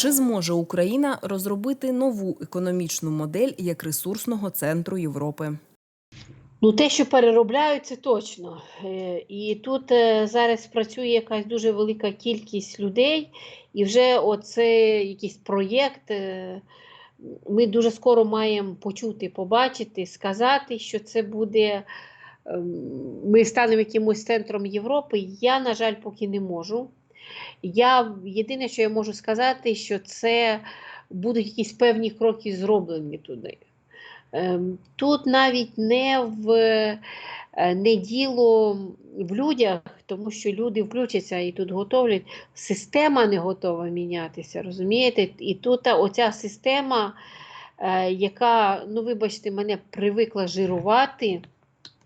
Чи зможе Україна розробити нову економічну модель як ресурсного центру Європи? Ну, те, що переробляють, це точно. Е, І тут е, зараз працює якась дуже велика кількість людей, і вже оце якийсь проєкт. е, Ми дуже скоро маємо почути, побачити, сказати, що це буде. ем, Ми станемо якимось центром Європи. Я, на жаль, поки не можу. Я єдине, що я можу сказати, що це будуть якісь певні кроки зроблені туди. Ем, Тут навіть не в е, не діло в людях, тому що люди включаться і тут готовлять. Система не готова мінятися, розумієте? І тут оця система, е, яка, ну вибачте, мене привикла жирувати,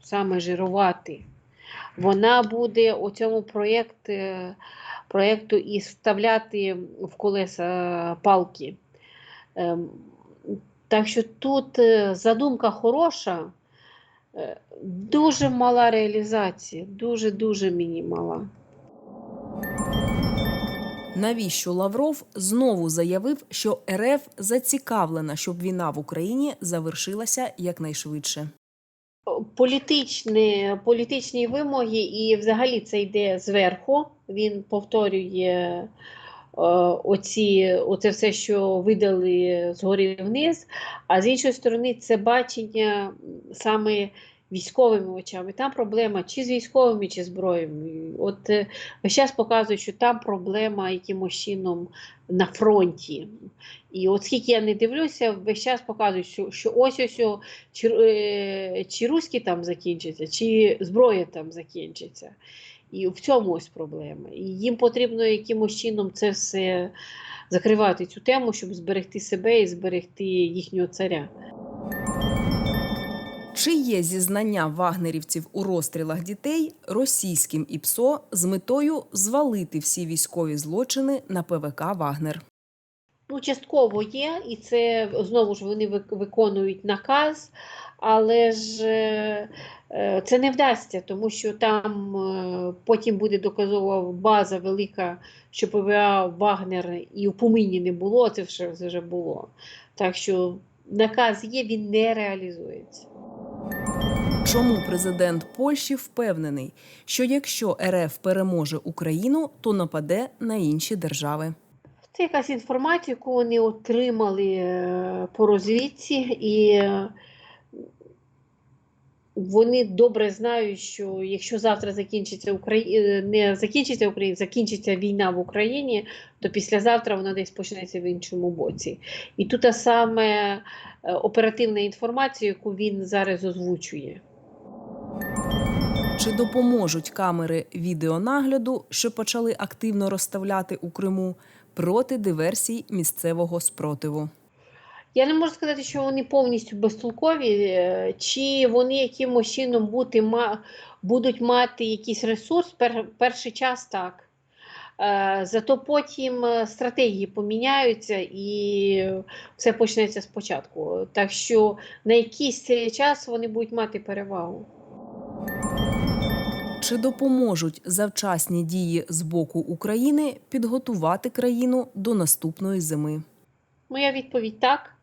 саме жирувати, вона буде у цьому проєкт, е, проєкту і вставляти в колеса палки. Ем, так що тут е, задумка хороша, е, дуже мала реалізація, дуже-дуже мені мала. Навіщо Лавров знову заявив, що РФ зацікавлена, щоб війна в Україні завершилася якнайшвидше? Політичні, політичні вимоги, і взагалі це йде зверху. Він повторює е, оці, оце все, що видали згори вниз. А з іншої сторони, це бачення саме військовими очами. Там проблема чи з військовими, чи зброєю. От е, весь час показують, що там проблема якимось чином на фронті. І от скільки я не дивлюся, весь час показують, що, що ось ось чи, е, чи руські там закінчаться, чи зброя там закінчиться. І в цьому ось проблема. І їм потрібно якимось чином це все закривати цю тему, щоб зберегти себе і зберегти їхнього царя. Чи є зізнання вагнерівців у розстрілах дітей російським ІПСО з метою звалити всі військові злочини на ПВК Вагнер? Ну, частково є, і це знову ж вони виконують наказ, але ж е, е, це не вдасться, тому що там е, потім буде доказова база велика, що ПВА Вагнер і у Пумині не було, це вже, було. Так що наказ є, він не реалізується. Чому президент Польщі впевнений, що якщо РФ переможе Україну, то нападе на інші держави? Це якась інформація, яку вони отримали е, по розвідці, і е, вони добре знають, що якщо завтра закінчиться Украї... не закінчиться Україна, закінчиться війна в Україні, то післязавтра вона десь почнеться в іншому боці. І тут та саме е, оперативна інформація, яку він зараз озвучує. Чи допоможуть камери відеонагляду, що почали активно розставляти у Криму проти диверсій місцевого спротиву? Я не можу сказати, що вони повністю безтолкові, е, чи вони якимось чином бути, будуть мати якийсь ресурс, пер, перший час так. Е, Зато потім е, стратегії поміняються і все почнеться спочатку. Так що на якийсь час вони будуть мати перевагу. Чи допоможуть завчасні дії з боку України підготувати країну до наступної зими? Моя відповідь так.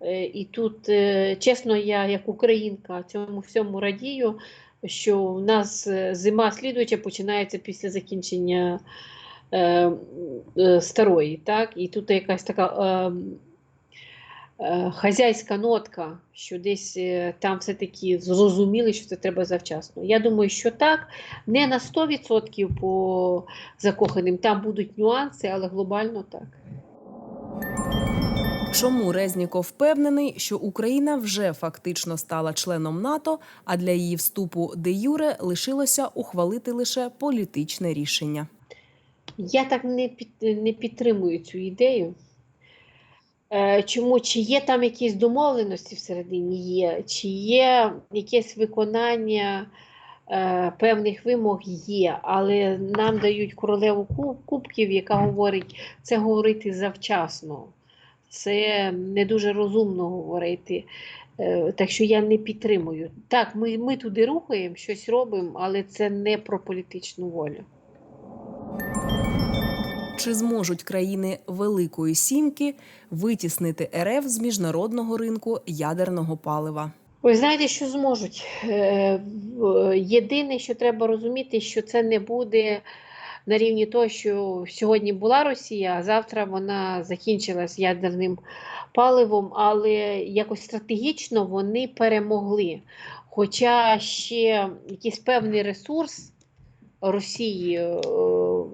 Е, І тут, е, чесно, я як українка цьому всьому радію, що в нас е, зима слідуюча починається після закінчення е, старої. Так? І тут якась така е, е, хазяйська нотка, що десь там все-таки зрозуміли, що це треба завчасно. Я думаю, що так, не на 100% по закоханим, там будуть нюанси, але глобально так. Чому Резніков впевнений, що Україна вже фактично стала членом НАТО, а для її вступу де Юре лишилося ухвалити лише політичне рішення? Я так не, під, не підтримую цю ідею. Е, Чому чи є там якісь домовленості всередині є, чи є якесь виконання е, певних вимог є, але нам дають королеву кубків, яка говорить це говорити завчасно. Це не дуже розумно говорити. Е, Так що я не підтримую. Так, ми, ми туди рухаємо, щось робимо, але це не про політичну волю. Чи зможуть країни Великої Сімки витіснити РФ з міжнародного ринку ядерного палива? Ви знаєте, що зможуть. Е, Єдине, що треба розуміти, що це не буде на рівні того, що сьогодні була Росія, а завтра вона закінчилась ядерним паливом, але якось стратегічно вони перемогли. Хоча ще якийсь певний ресурс Росії е,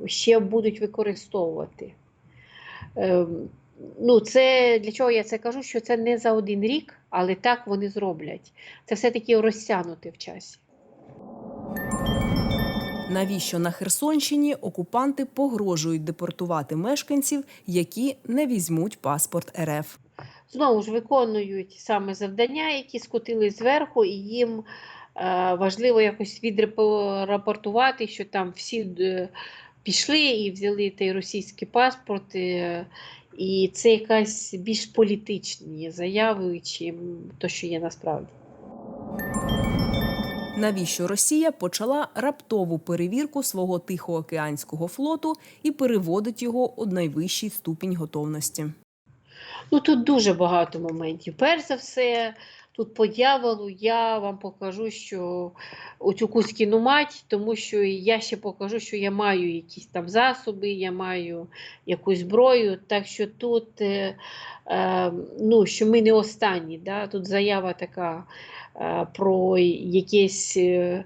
ще будуть використовувати. Ем, Ну, це для чого я це кажу? Що це не за один рік, але так вони зроблять. Це все-таки розтягнути в часі. Навіщо на Херсонщині окупанти погрожують депортувати мешканців, які не візьмуть паспорт РФ? Знову ж виконують саме завдання, які скотили зверху, і їм е, важливо якось відрапортувати, що там всі е, пішли і взяли той російський паспорт. е, і це якась більш політичні заяви, чим то, що є насправді. Навіщо Росія почала раптову перевірку свого Тихоокеанського флоту і переводить його у найвищий ступінь готовності? Ну тут дуже багато моментів. Перш за все, тут по дьяволу я вам покажу, що оцю Кузькіну мать, тому що я ще покажу, що я маю якісь там засоби, я маю якусь зброю. Так що тут, е, е, ну, що ми не останні. Да? Тут заява така про якесь. Е,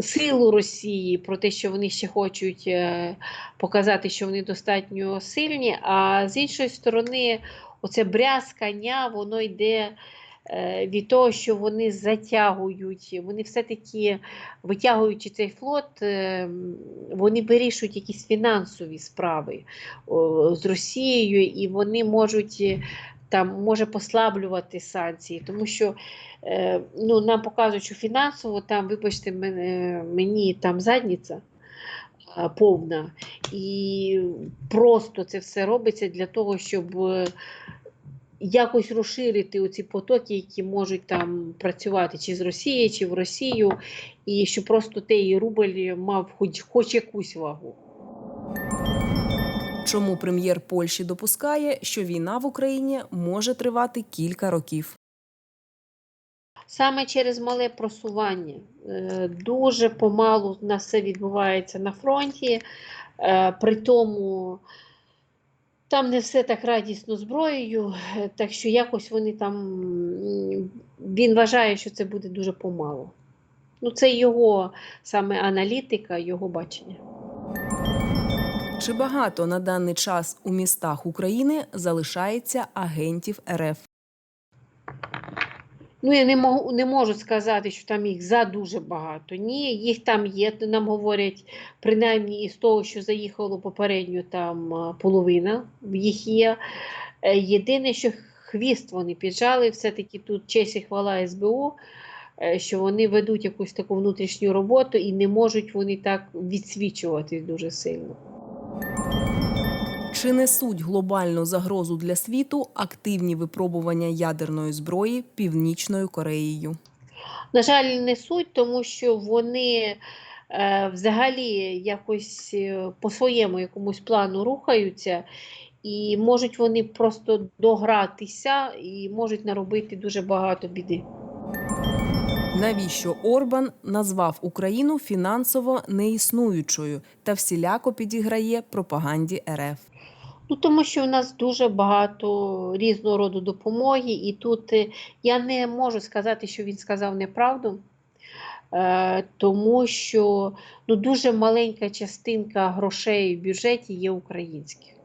Силу Росії про те, що вони ще хочуть е, показати, що вони достатньо сильні. А з іншої сторони, оце брязкання, воно йде е, від того, що вони затягують, вони все-таки витягуючи цей флот, е, вони вирішують якісь фінансові справи з Росією, і вони можуть. Е, Там може послаблювати санкції, тому що е, ну, нам показують, що фінансово там, вибачте, мене, мені там задниця а, повна. І просто це все робиться для того, щоб е, якось розширити оці потоки, які можуть там працювати чи з Росії, чи в Росію, і щоб просто той рубль мав хоч, хоч якусь вагу. Чому прем'єр Польщі допускає, що війна в Україні може тривати кілька років? Саме через мале просування. Е, Дуже помалу в нас все відбувається на фронті. Е, При тому там не все так радісно зброєю, е, так що якось вони там. Він вважає, що це буде дуже помалу. Ну, це його саме аналітика, його бачення. Чи багато на даний час у містах України залишається агентів РФ? Ну, я не можу, не можу сказати, що там їх за дуже багато. Ні, їх там є. Нам говорять, принаймні із того, що заїхало попередньо, там половина їх є. Е, Єдине, що хвіст вони піджали, все-таки тут честь і хвала СБУ, е, що вони ведуть якусь таку внутрішню роботу і не можуть вони так відсвічуватись дуже сильно. Чи несуть глобальну загрозу для світу активні випробування ядерної зброї Північною Кореєю? На жаль, не суть, тому що вони е, взагалі якось е, по своєму якомусь плану рухаються, і можуть вони просто догратися і можуть наробити дуже багато біди. Навіщо Орбан назвав Україну фінансово неіснуючою та всіляко підіграє пропаганді РФ? Ну, тому що в нас дуже багато різного роду допомоги, і тут е, я не можу сказати, що він сказав неправду, е, тому що ну, дуже маленька частинка грошей в бюджеті є українських.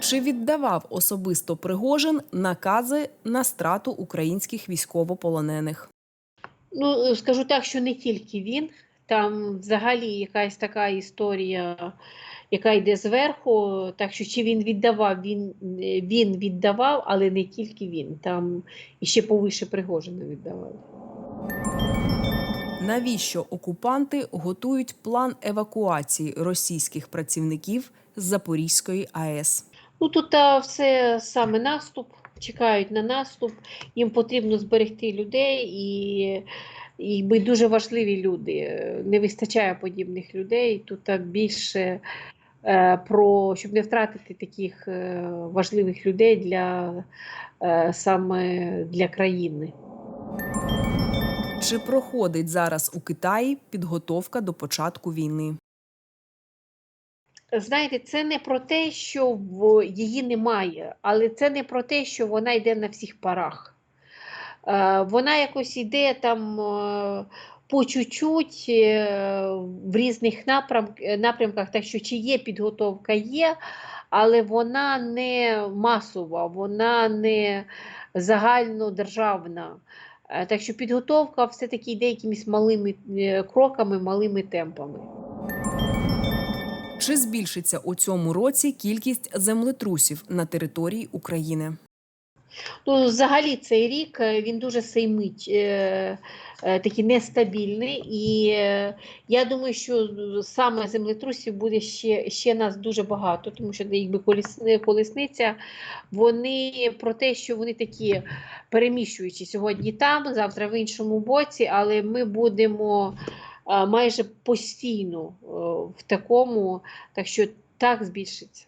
Чи віддавав особисто Пригожин накази на страту українських військовополонених? Ну, скажу так, що не тільки він, там взагалі якась така історія, яка йде зверху. Так що чи він віддавав, він, він віддавав, але не тільки він. Там іще повише Пригожина віддавали. Навіщо окупанти готують план евакуації російських працівників з Запорізької АЕС? Ну тут а, все саме наступ, чекають на наступ, їм потрібно зберегти людей і І ми дуже важливі люди. Не вистачає подібних людей. Тут так більше е, про щоб не втратити таких е, важливих людей для е, саме для країни. Чи проходить зараз у Китаї підготовка до початку війни? Знаєте, це не про те, що її немає, але це не про те, що вона йде на всіх парах. Е, Вона якось йде там е, по чуть-чуть е, в різних напрямках, так що чи є підготовка, є, але вона не масова, вона не загальнодержавна. Так що підготовка все-таки йде якимись малими кроками, малими темпами. Чи збільшиться у цьому році кількість землетрусів на території України? Ну, взагалі цей рік е, він дуже сеймить, е, е, такий нестабільний, і е, я думаю, що саме землетрусів буде ще, ще нас дуже багато, тому що якби коліс- колесниця, вони про те, що вони такі переміщуючі сьогодні там, завтра в іншому боці, але ми будемо е, майже постійно е, в такому, так що так збільшиться.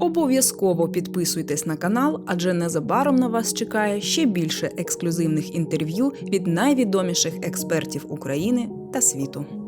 Обов'язково підписуйтесь на канал, адже незабаром на вас чекає ще більше ексклюзивних інтерв'ю від найвідоміших експертів України та світу.